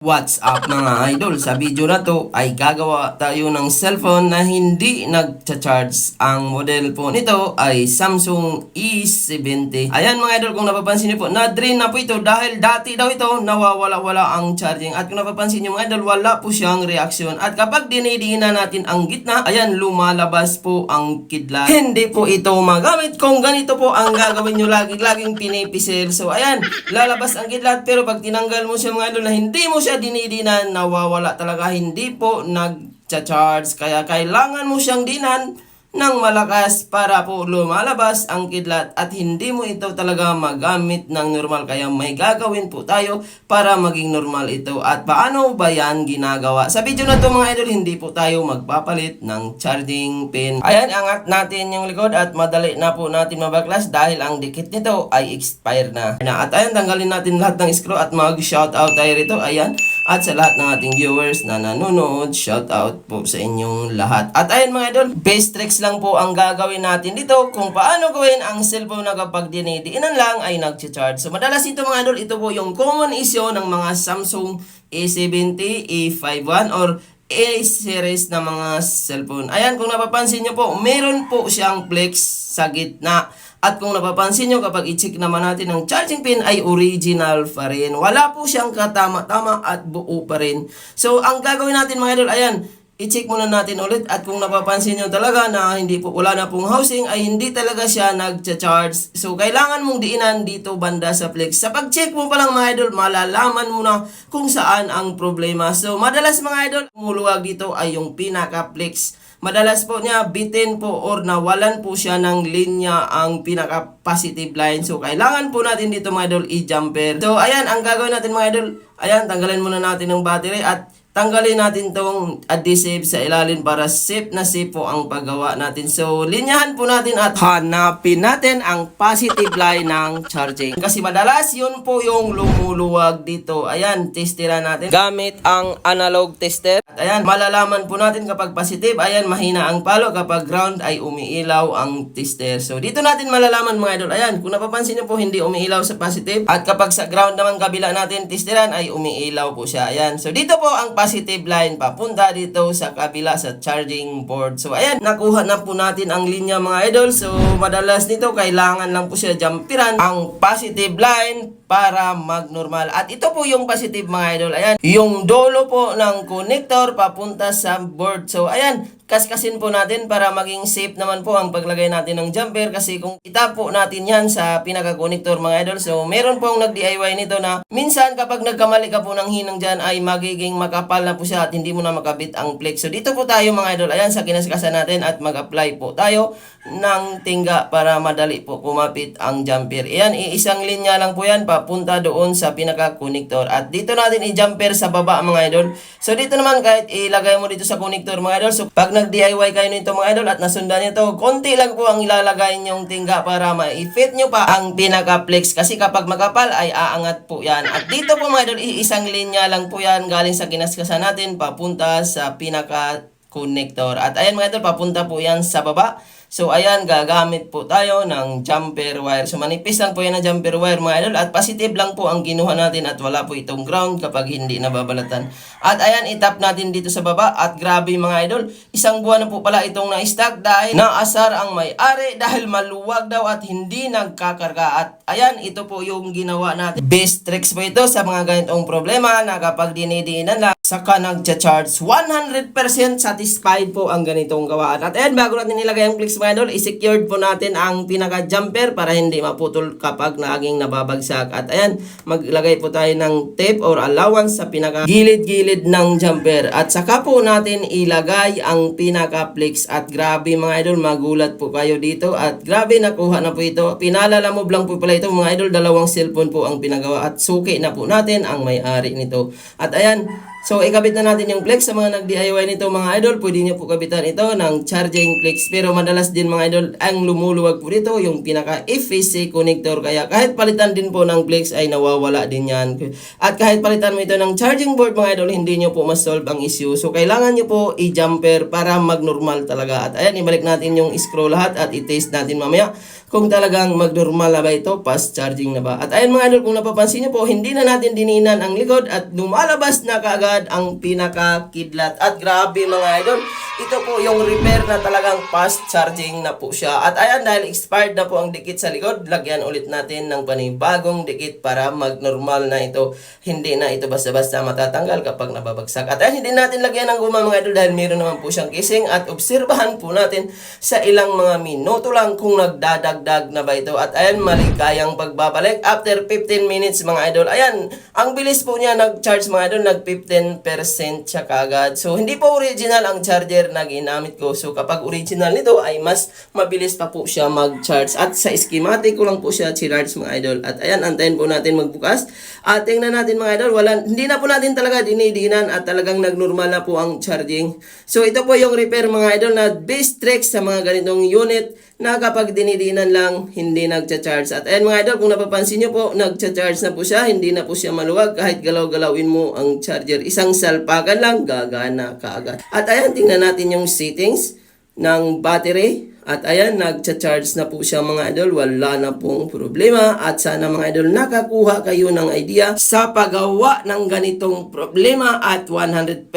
What's up mga idol? Sa video na to ay gagawa tayo ng cellphone na hindi nagcha-charge. Ang model po nito ay Samsung E70. Ayan mga idol, kung napapansin niyo po, na-drain na po ito dahil dati daw ito nawawala-wala ang charging. At kung napapansin niyo mga idol, wala po siyang reaksyon. At kapag dinidiinan natin ang gitna, ayan, lumalabas po ang kidlat. Hindi po ito magamit kung ganito po ang gagawin nyo lagi, laging pinipisil. So ayan, lalabas ang kidlat pero pag tinanggal mo siya mga idol na hindi mo siya dinidinan, nawawala talaga, hindi po nag-charge. Kaya kailangan mo siyang dinan ng malakas para po lumalabas ang kidlat at hindi mo ito talaga magamit ng normal. Kaya may gagawin po tayo para maging normal ito. At paano ba yan ginagawa? Sa video na to mga idol, hindi po tayo magpapalit ng charging pin. Ayan, angat natin yung likod at madali na po natin mabaklas dahil ang dikit nito ay expire na. At ayan, tanggalin natin lahat ng screw at mag-shoutout tayo rito. Ayan, at sa lahat ng ating viewers na nanonood, shout out po sa inyong lahat. At ayun mga idol, base tricks lang po ang gagawin natin dito kung paano gawin ang cellphone na kapag dinidiinan lang ay nag-charge. So madalas ito mga idol, ito po yung common issue ng mga Samsung A70, A51 or A-series na mga cellphone. Ayan, kung napapansin nyo po, meron po siyang flex sa gitna. At kung napapansin nyo, kapag i-check naman natin ang charging pin ay original pa rin. Wala po siyang katama-tama at buo pa rin. So, ang gagawin natin mga idol, ayan, i-check muna natin ulit at kung napapansin nyo talaga na hindi po wala na pong housing ay hindi talaga siya nagcha-charge. So kailangan mong diinan dito banda sa flex. Sa pag-check mo pa lang mga idol, malalaman mo na kung saan ang problema. So madalas mga idol, umuluwag dito ay yung pinaka-flex. Madalas po niya bitin po or nawalan po siya ng linya ang pinaka positive line. So kailangan po natin dito mga idol i-jumper. So ayan ang gagawin natin mga idol. Ayan tanggalin muna natin ng battery at tanggalin natin tong adhesive sa ilalim para safe na safe po ang paggawa natin. So, linyahan po natin at hanapin natin ang positive line ng charging. Kasi madalas yun po yung lumuluwag dito. Ayan, testera natin. Gamit ang analog tester. Ayan, malalaman po natin kapag positive. Ayan, mahina ang palo. Kapag ground ay umiilaw ang tester. So, dito natin malalaman mga idol. Ayan, kung napapansin nyo po, hindi umiilaw sa positive. At kapag sa ground naman kabila natin testeran ay umiilaw po siya. Ayan, so dito po ang positive line papunta dito sa kabila sa charging board. So ayan, nakuha na po natin ang linya mga idol. So madalas nito kailangan lang po siya jumperan ang positive line para mag-normal. At ito po yung positive mga idol. Ayan, yung dolo po ng connector papunta sa board. So ayan, kaskasin po natin para maging safe naman po ang paglagay natin ng jumper kasi kung itap po natin yan sa pinaka-connector mga idol. So meron pong nag-DIY nito na minsan kapag nagkamali ka po ng hinang dyan ay magiging makapal na po siya at hindi mo na makabit ang flex. So dito po tayo mga idol. Ayan sa kinaskasan natin at mag-apply po tayo ng tingga para madali po kumapit ang jumper. Ayan, iisang linya lang po yan papunta doon sa pinaka-connector. At dito natin i-jumper sa baba mga idol. So dito naman kahit ilagay mo dito sa connector mga idol. So pag nag-DIY kayo nito mga idol at nasundan nyo to, konti lang po ang ilalagay nyong tingga para ma-fit nyo pa ang pinaka-flex. Kasi kapag makapal ay aangat po yan. At dito po mga idol, isang linya lang po yan galing sa kinaskasan natin papunta sa pinaka-connector. At ayan mga idol, papunta po yan sa baba. So ayan, gagamit po tayo ng jumper wire. So manipis lang po yan na jumper wire mga idol. At positive lang po ang kinuha natin at wala po itong ground kapag hindi nababalatan. At ayan, itap natin dito sa baba. At grabe mga idol, isang buwan na po pala itong na-stack dahil naasar ang may-ari dahil maluwag daw at hindi nagkakarga. At ayan, ito po yung ginawa natin. Best tricks po ito sa mga ganitong problema na kapag dinidiinan lang, saka nagcha-charge. 100% satisfied po ang ganitong gawaan. At ayan, bago natin nilagay ang clicks mga idol, i-secured po natin ang pinaka-jumper para hindi maputol kapag naging nababagsak. At ayan, maglagay po tayo ng tape or allowance sa pinaka-gilid-gilid ng jumper. At saka po natin ilagay ang pinaka-flex. At grabe mga idol, magulat po kayo dito. At grabe, nakuha na po ito. Pinalalamob lang po pala ito mga idol, dalawang cellphone po ang pinagawa. At suki na po natin ang may-ari nito. At ayan, So, ikabit na natin yung flex sa mga nag-DIY nito mga idol. Pwede nyo po kabitan ito ng charging flex. Pero madalas din mga idol, ang lumuluwag po dito yung pinaka FEC connector. Kaya kahit palitan din po ng flex ay nawawala din yan. At kahit palitan mo ito ng charging board mga idol, hindi nyo po ma-solve ang issue. So, kailangan nyo po i-jumper para mag-normal talaga. At ayan, ibalik natin yung screw lahat at i-test natin mamaya kung talagang mag-normal na ba ito, fast charging na ba. At ayun mga idol, kung napapansin nyo po, hindi na natin dininan ang likod at lumalabas na kaagad God ang pinakakidlat. At grabe mga idol, ito po yung repair na talagang fast charging na po siya. At ayan, dahil expired na po ang dikit sa likod, lagyan ulit natin ng panibagong dikit para mag-normal na ito. Hindi na ito basta-basta matatanggal kapag nababagsak. At ayan, hindi natin lagyan ng guma mga idol dahil meron naman po siyang kising. At obserbahan po natin sa ilang mga minuto lang kung nagdadagdag na ba ito. At ayan, malikayang pagbabalik after 15 minutes mga idol. Ayan, ang bilis po niya nag-charge mga idol, nag-15 10% siya kagad. So, hindi po original ang charger na ginamit ko. So, kapag original nito ay mas mabilis pa po siya mag-charge. At sa schematic ko lang po siya charge mga idol. At ayan, antayin po natin magbukas. At tingnan natin mga idol, wala, hindi na po natin talaga dinidinan at talagang nagnormal na po ang charging. So, ito po yung repair mga idol na base tricks sa mga ganitong unit na kapag dinidinan lang, hindi nagcha-charge. At ayan mga idol, kung napapansin nyo po, nagcha-charge na po siya, hindi na po siya maluwag kahit galaw-galawin mo ang charger. Isang salpakan lang, gagana kaagad. At ayan, tingnan natin yung settings ng battery. At ayan, nagcha-charge na po siya mga idol. Wala na pong problema. At sana mga idol, nakakuha kayo ng idea sa paggawa ng ganitong problema. At 100%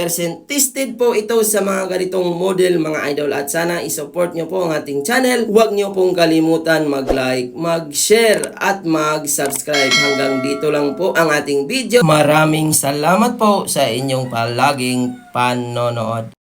tested po ito sa mga ganitong model mga idol. At sana isupport nyo po ang ating channel. Huwag nyo pong kalimutan mag-like, mag-share, at mag-subscribe. Hanggang dito lang po ang ating video. Maraming salamat po sa inyong palaging panonood.